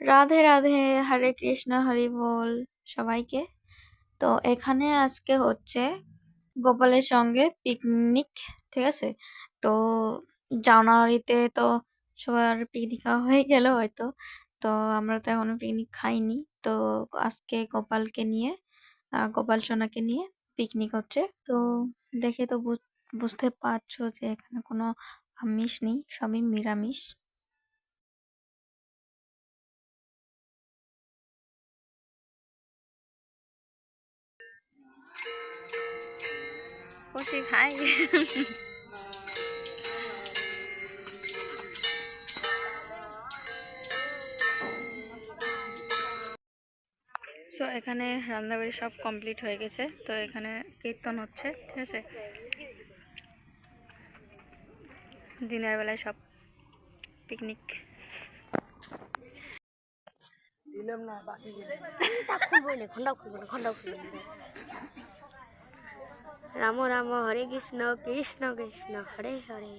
রাধে রাধে, হরে কৃষ্ণ, হরি বল সবাইকে। তো এখানে আজকে হচ্ছে গোপালের সঙ্গে পিকনিক ঠিক আছে? তো জানুয়ারিতে তো সবার পিকনিক হয়ে গেল হয়তো। তো আমরা তো এখনও পিকনিক খাইনি। তো আজকে গোপালকে নিয়ে গোপাল সোনাকে নিয়ে পিকনিক হচ্ছে। তো দেখে তো বুঝ- বুঝতে পারছ যে এখানে কোনো আমিষ নেই, সবই নিরামিষ। কষি খাই তো এখানে রান্নাবাড়ি সব কমপ্লিট হয়ে গেছে। তো এখানে কীর্তন হচ্ছে ঠিক আছে? দিনের বেলায় সব পিকনিক খুলবে না খন্ডাও ରାମ ରାମ ହରେ କୃଷ୍ଣ କୃଷ୍ଣ କୃଷ୍ଣ ହରେ ହରେ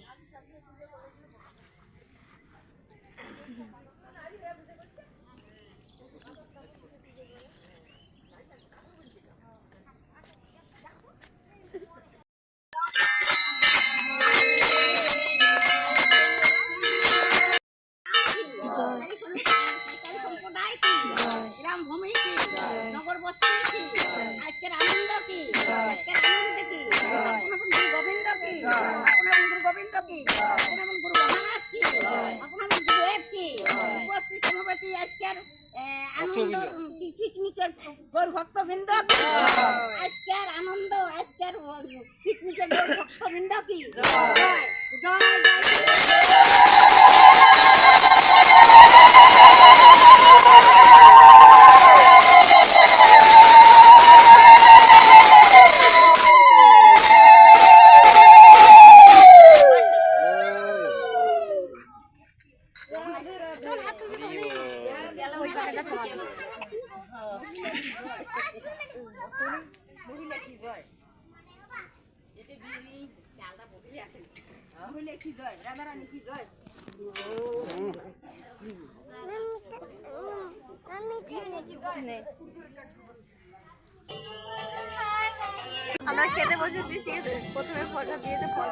আহ, আনন্দ পিকনিকের গৌর বৃন্দ আজকের আনন্দ আজকের পিকনিকের গৌর বৃন্দ কি জয় জয় জয়। আমরা খেতে বসেছি প্রথমে ফটো দিয়েছে ফল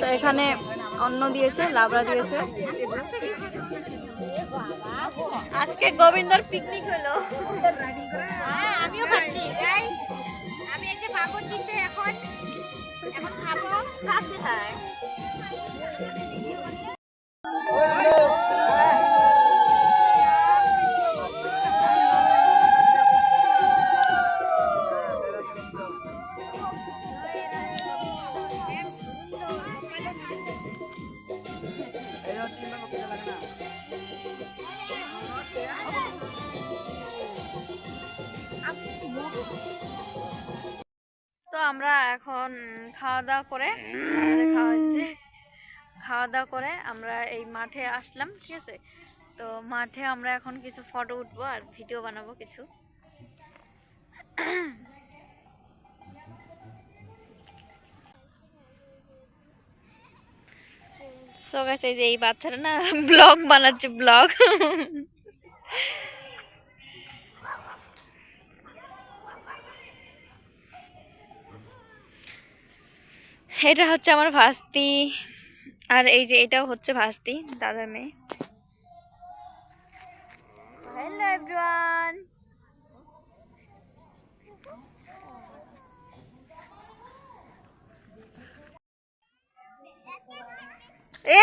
তো এখানে অন্ন দিয়েছে, লাবড়া দিয়েছে। আজকে গোবিন্দর পিকনিক হলো। হ্যাঁ আমিও খাচ্ছি। আমি এখন এখন খাব। খাচ্ছি তো আমরা এখন খাওয়া দাওয়া করে খাওয়া হয়েছে। খাওয়া দাওয়া করে আমরা এই মাঠে আসলাম, ঠিক আছে? তো মাঠে আমরা এখন কিছু ফটো উঠবো আর ভিডিও বানাবো কিছু। সো গাইস, এই যে এই বাচ্চাটা না, ব্লগ বানাচ্ছে, ব্লগ। এটা হচ্ছে আমার ভাস্তি, আর এই যে এটাও হচ্ছে ভাস্তি, দাদার মেয়ে। হ্যালো এভরিওয়ান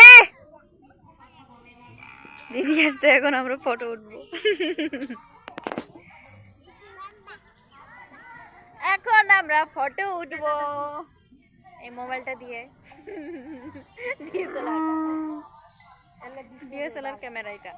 এ দিদি আসছে এখন আমরা ফটো উঠবো। এখন আমরা ফটো উঠবো। এই মোবাইলটা দিয়ে। ডিএসএলআর ডিএসএলআর ক্যামেরা এটা।